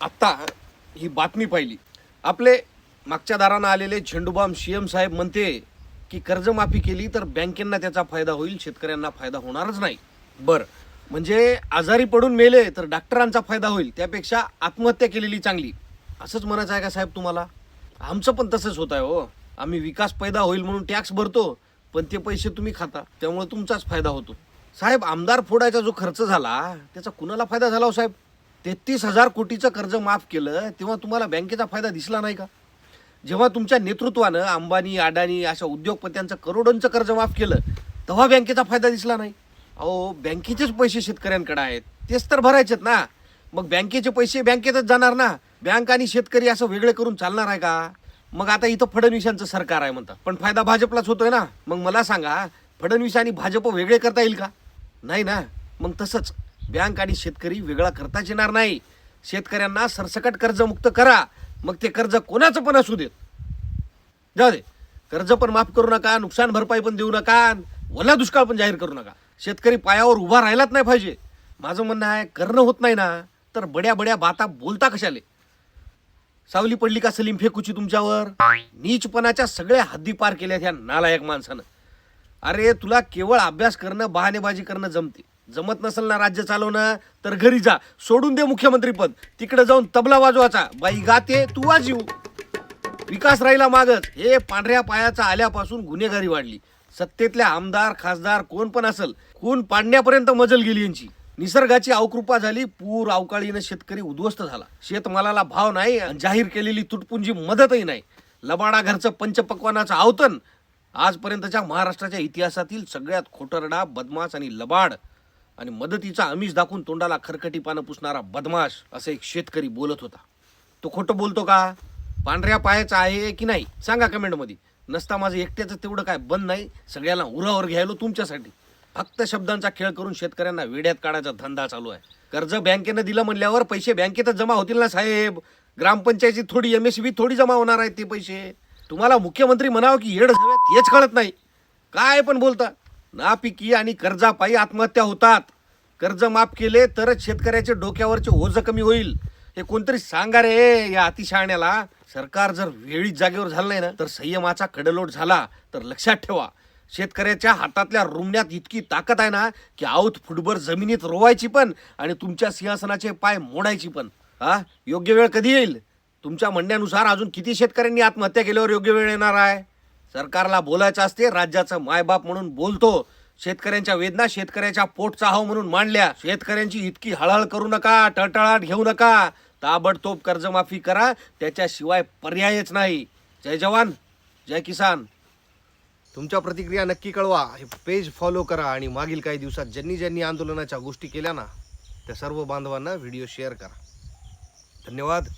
आत्ता ही बातमी पाहिली. आपले मागच्या दारानं आलेले झेंडूबाम सी एम साहेब म्हणते की कर्जमाफी केली तर बँकेंना त्याचा फायदा होईल शेतकऱ्यांना फायदा होणारच नाही. बरं. म्हणजे आजारी पडून मेले तर डॉक्टरांचा फायदा होईल त्यापेक्षा आत्महत्या केलेली चांगली. असंच म्हणायचं आहे का साहेब तुम्हाला? आमचं पण तसंच होत आहे हो. आम्ही विकास पैदा होईल म्हणून टॅक्स भरतो पण ते पैसे तुम्ही खाता त्यामुळे तुमचाच फायदा होतो. साहेब आमदार फोडायचा जो खर्च झाला त्याचा कुणाला फायदा झाला हो साहेब? तेहतीस हजार कोटीचं कर्ज माफ केलं तेव्हा तुम्हाला बँकेचा फायदा दिसला नाही का? जेव्हा तुमच्या नेतृत्वानं अंबानी अडाणी अशा उद्योगपत्यांचं करोडोंचं कर्ज माफ केलं तेव्हा बँकेचा फायदा दिसला नाही. अहो बँकेचेच पैसे शेतकऱ्यांकडे आहेत. तेच तर भरायचेत ना. मग बँकेचे पैसे बँकेतच जाणार ना. बँक आणि शेतकरी असं वेगळे करून चालणार आहे का? मग आता इथं फडणवीसांचं सरकार आहे म्हणतात. पण फायदा भाजपलाच होतोय ना. मग मला सांगा फडणवीस आणि भाजप वेगळे करता येईल का? नाही ना. मग तसंच. बँक आणि शेतकरी वेगळा करताच येणार नाही. शेतकऱ्यांना सरसकट कर्जमुक्त करा. मग ते कर्ज कोणाचं पण असू देत. जाऊ दे. कर्ज पण माफ करू नका नुकसान भरपाई पण देऊ नका ओला दुष्काळ पण जाहीर करू नका. शेतकरी पायावर उभा राहिलाच नाही पाहिजे. माझं म्हणणं आहे करणं होत नाही ना तर बड्या बड्या बाता बोलता कशाले? सावली पडली का सलीम फेकूची तुमच्यावर? नीचपणाच्या सगळ्या हद्दी पार केल्यात ह्या नालायक माणसानं. अरे तुला केवळ अभ्यास करणं बहानेबाजी करणं जमते. जमत नसेल ना राज्य चालवणं तर घरी जा. सोडून दे मुख्यमंत्री पद. तिकडे जाऊन तबला वाजवाचा बाई गाते तू वाजवू. विकास राहिला मागच हे पांढऱ्या पायाचा आल्यापासून गुन्हेगारी वाढली. सत्तेतल्या आमदार खासदार कोण पण असेल खून पाडण्यापर्यंत मजल गेली यांची. निसर्गाची अवकृपा झाली पूर अवकाळीनं शेतकरी उद्ध्वस्त झाला. शेतमालाला भाव नाही आणि जाहीर केलेली तुटपुंजी मदतही नाही. लबाडा घरचं पंचपक्वानाचं आवतन. आजपर्यंतच्या महाराष्ट्राच्या इतिहासातील सगळ्यात खोटरडा बदमाश आणि लबाड आणि मदतीचा आमिष दाखवून तोंडाला खरकटी पानं पुसणारा बदमाश असं एक शेतकरी बोलत होता. तो खोटं बोलतो का? पांढऱ्या पायाचा आहे की नाही? सांगा कमेंटमध्ये. नसता माझं एकट्याचं तेवढं काय बंद नाही? सगळ्यांना उरावर घ्यायलो तुमच्यासाठी. फक्त शब्दांचा खेळ करून शेतकऱ्यांना वेड्यात काढायचा धंदा चालू आहे. कर्ज बँकेनं दिलं म्हणल्यावर पैसे बँकेतच जमा होतील ना साहेब? ग्रामपंचायतीत थोडी एम एस बी थोडी जमा होणार आहेत ते पैसे. तुम्हाला मुख्यमंत्री म्हणावं की येड हव्यात हेच कळत नाही. काय पण बोलता. नापिकी आणि कर्जापायी आत्महत्या होतात. कर्ज माफ केले तरच शेतकऱ्याच्या डोक्यावरचे ओझ कमी होईल. हे कोणतरी सांगा रे या अतिशहाण्याला. सरकार जर वेळीच जागेवर झालं नाही ना तर संयमाचा कडलोट झाला. तर लक्षात ठेवा शेतकऱ्याच्या हातातल्या रुमण्यात इतकी ताकद आहे ना की आऊत फुटभर जमिनीत रोवायची पण आणि तुमच्या सिंहासनाचे पाय मोडायची पण. हा? योग्य वेळ कधी येईल? तुमच्या म्हणण्यानुसार अजून किती शेतकऱ्यांनी आत्महत्या केल्यावर योग्य वेळ येणार आहे? सरकारला बोलायचं असते राज्याचं मायबाप म्हणून बोलतो. शेतकऱ्यांच्या वेदना शेतकऱ्याच्या पोटचा हाव म्हणून मांडल्या. शेतकऱ्यांची इतकी हळहळ करू नका टळटळाट घेऊ नका. ताबडतोब कर्जमाफी करा त्याच्याशिवाय पर्यायच नाही. जय जवान जय किसान. तुमच्या प्रतिक्रिया नक्की कळवा. हे पेज फॉलो करा आणि मागील काही दिवसात ज्यांनी ज्यांनी आंदोलनाच्या गोष्टी केल्या ना त्या सर्व बांधवांना व्हिडिओ शेअर करा. धन्यवाद.